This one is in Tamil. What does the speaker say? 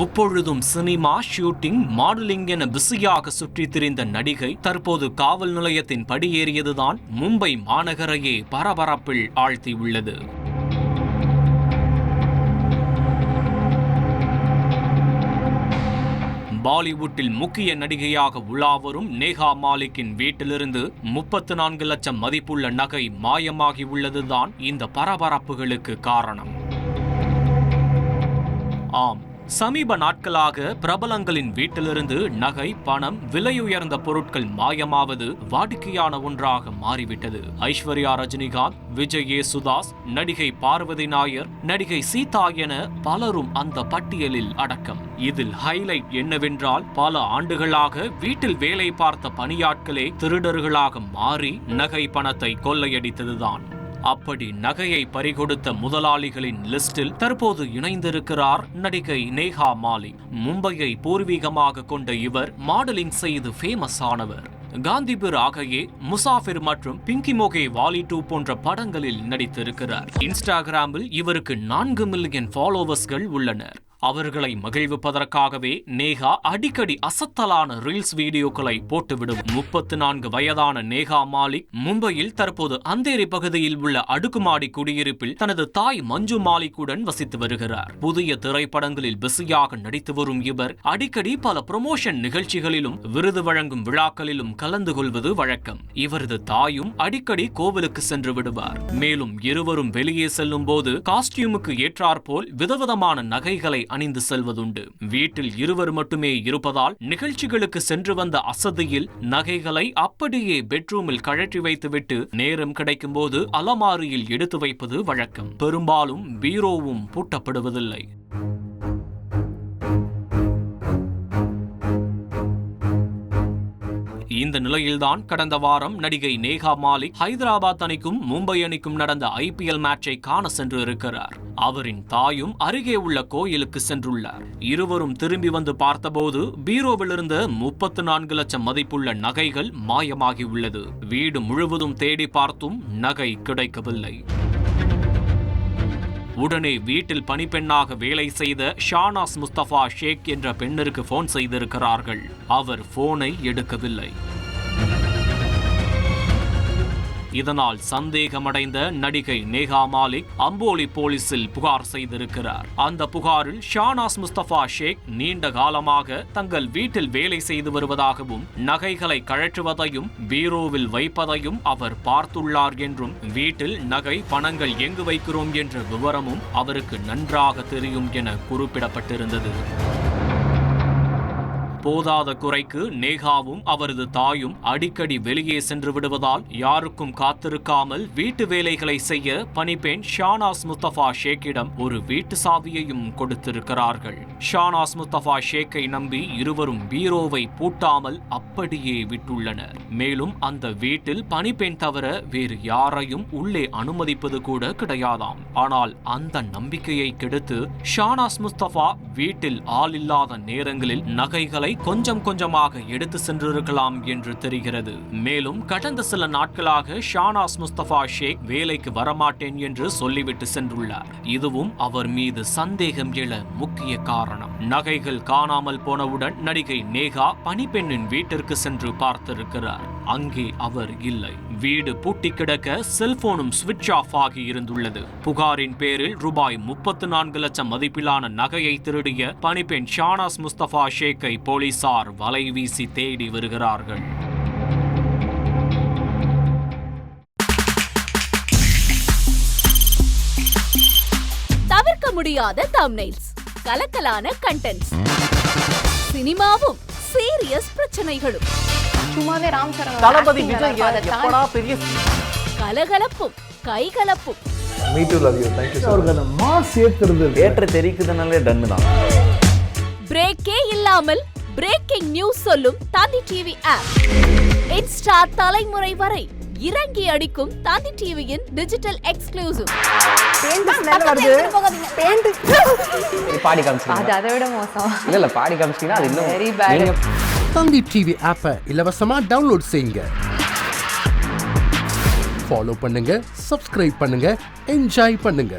முப்பொழுதும் சினிமா ஷூட்டிங் மாடலிங் என பிஸியாக சுற்றித் திரிந்த நடிகை தற்போது காவல் நிலையத்தின் படியேறியதுதான் மும்பை மாநகரையே பரபரப்பில் ஆழ்த்தியுள்ளது. பாலிவுட்டில் முக்கிய நடிகையாக உலாவரும் நேஹா மாலிக்கின் வீட்டிலிருந்து முப்பத்து நான்கு லட்சம் மதிப்புள்ள நகை மாயமாகி உள்ளதுதான் இந்த பரபரப்புகளுக்கு காரணம். சமீப நாட்களாக பிரபலங்களின் வீட்டிலிருந்து நகை பணம் விலையுயர்ந்த பொருட்கள் மாயமாவது வாடிக்கையான ஒன்றாக மாறிவிட்டது. ஐஸ்வர்யா ரஜினிகாந்த் விஜய் யேசுதாஸ் நடிகை பார்வதி நாயர் நடிகை சீதா என பலரும் அந்த பட்டியலில் அடக்கம். இதில் ஹைலைட் என்னவென்றால் பல ஆண்டுகளாக வீட்டில் வேலை பார்த்த பணியாட்களே திருடர்களாக மாறி நகை பணத்தை கொள்ளையடித்ததுதான். அப்படி நகையை பறிகொடுத்த முதலாளிகளின் லிஸ்டில் தற்போது இணைந்திருக்கிறார் நடிகை நேஹா மாலிக் மும்பையை பூர்வீகமாக கொண்ட இவர் மாடலிங் செய்து ஃபேமஸ் ஆனவர். காந்திபுர் ஆகையே முசாஃபிர் மற்றும் பிங்கி மோகே வாலி டூ போன்ற படங்களில் நடித்திருக்கிறார். இன்ஸ்டாகிராமில் இவருக்கு நான்கு மில்லியன் ஃபாலோவர்ஸ்கள் உள்ளனர். அவர்களை மகிழ்விப்பதற்காகவே நேகா அடிக்கடி அசத்தலான ரீல்ஸ் வீடியோக்களை போட்டுவிடும். முப்பத்து நான்கு வயதான நேகா மாலிக் மும்பையில் தற்போது அந்தேரி பகுதியில் உள்ள அடுக்குமாடி குடியிருப்பில் தனது தாய் மஞ்சு மாலிக்குடன் வசித்து வருகிறார். புதிய திரைப்படங்களில் பிஸியாக நடித்து வரும் இவர் அடிக்கடி பல ப்ரொமோஷன் நிகழ்ச்சிகளிலும் விருது வழங்கும் விழாக்களிலும் கலந்து கொள்வது வழக்கம். இவரது தாயும் அடிக்கடி கோவிலுக்கு சென்று விடுவார். மேலும் இருவரும் வெளியே செல்லும் போது காஸ்டியூமுக்கு ஏற்றாற்போல் விதவிதமான நகைகளை அணிந்து செல்வதுண்டு. வீட்டில் இருவர் மட்டுமே இருப்பதால் நிகழ்ச்சிகளுக்கு சென்று வந்த அசதியில் நகைகளை அப்படியே பெட்ரூமில் கழற்றி வைத்துவிட்டு நேரம் கிடைக்கும் போது அலமாரியில் எடுத்து வைப்பது வழக்கம். பெரும்பாலும் பீரோவும் பூட்டப்படுவதில்லை. இந்த நிலையில்தான் கடந்த வாரம் நடிகை நேகா மாலிக் ஹைதராபாத் அணிக்கும் மும்பை அணிக்கும் நடந்த ஐபிஎல் மேட்சை காண சென்று இருக்கிறார் அவரின் தாயும் அருகே உள்ள கோயிலுக்கு சென்றுள்ளார். இருவரும் திரும்பி வந்து பார்த்தபோது பீரோவிலிருந்த முப்பத்து நான்கு லட்சம் மதிப்புள்ள நகைகள் மாயமாகி உள்ளது வீடு முழுவதும் தேடி பார்த்தும் நகை கிடைக்கவில்லை. உடனே வீட்டில் பணிப்பெண்ணாக வேலை செய்த ஷானாஸ் முஸ்தபா ஷேக் என்ற பெண்ணிற்கு போன் செய்திருக்கிறார்கள். அவர் போனை எடுக்கவில்லை. இதனால் சந்தேகமடைந்த நடிகை நேகா மாலிக் அம்போலி போலீசில் புகார் செய்திருக்கிறார். அந்த புகாரில் ஷானாஸ் முஸ்தபா ஷேக் நீண்ட காலமாக தங்கள் வீட்டில் வேலை செய்து வருவதாகவும் நகைகளை கழற்றுவதையும் பீரோவில் வைப்பதையும் அவர் பார்த்துள்ளார் என்றும் வீட்டில் நகை பணங்கள் எங்கு வைக்கிறோம் என்ற விவரமும் அவருக்கு நன்றாக தெரியும் என குறிப்பிடப்பட்டிருந்தது. போதாத குறைக்கு நேகாவும் அவரது தாயும் அடிக்கடி வெளியே சென்று விடுவதால் யாருக்கும் காத்திருக்காமல் வீட்டு வேலைகளை செய்ய பணிப்பெண் ஷானாஸ் முஸ்தபா ஷேக்கிடம் ஒரு வீட்டு சாவியையும் கொடுத்திருக்கிறார்கள். ஷானாஸ் முத்தஃபா ஷேக்கை நம்பி இருவரும் பீரோவை பூட்டாமல் அப்படியே விட்டுள்ளனர். மேலும் அந்த வீட்டில் பணிப்பெண் தவிர வேறு யாரையும் உள்ளே அனுமதிப்பது கூட கிடையாதாம். ஆனால் அந்த நம்பிக்கையை கெடுத்து ஷானாஸ் முஸ்தபா வீட்டில் ஆள் இல்லாத நேரங்களில் நகைகளை கொஞ்சம் கொஞ்சமாக எடுத்து சென்றிருக்கலாம் என்று தெரிகிறது. மேலும் கடந்த சில நாட்களாக ஷானாஸ் முஸ்தபா ஷேக் வேலைக்கு வரமாட்டேன் என்று சொல்லிவிட்டு சென்றுள்ளார். இதுவும் அவர் மீது சந்தேகம் எழ முக்கிய காரணம். நகைகள் காணாமல் போனவுடன் நடிகை நேகா பனிப்பெண்ணின் வீட்டிற்கு சென்று பார்த்திருக்கிறார். அங்கே அவர் இல்லை. வீடு பூட்டி கிடக்க செல்போனும் சுவிட்ச் ஆஃப் ஆகி இருந்துள்ளது. புகாரின் பேரில் ரூபாய் முப்பத்து நான்கு லட்சம் மதிப்பிலான நகையை திருடிய பனிப்பெண் ஷானாஸ் முஸ்தபா ஷேக்கை போலீசார் வலை வீசி தேடி வருகிறார்கள். தவிர்க்க முடியாத தம்னைல்ஸ் கலக்கலான கண்டென்ட்ஸ் சினிமாவும் சீரியஸ் பிரச்சனைகளும். சும்மாவே ராம் தளபதி பெரிய கலகலப்பும் கைகலப்பும். மீ டூ லவ் யூ அந்த தெரிக்குதுனாலே டன்னு தான். பிரேக்கே இல்லாமல் பிரேக்கிங் நியூஸ் சொல்லும் தந்தி டிவி ஆப் இன்ஸ்டா தலைமுறை வரை இறங்கி அடிக்கும் தந்தி டிவியின் டிஜிட்டல் எக்ஸ்க்ளூசிவ் பாடி காமிச்சிங்க அது அதை விட மோசம். இல்ல இல்ல பாடி காமிச்சிங்கன்னா அது இன்னும் தந்தி டிவி ஆப்பை இலவசமா டவுன்லோட் செய்யுங்க. ஃபாலோ பண்ணுங்க சப்ஸ்கிரைப் பண்ணுங்க என்ஜாய் பண்ணுங்க.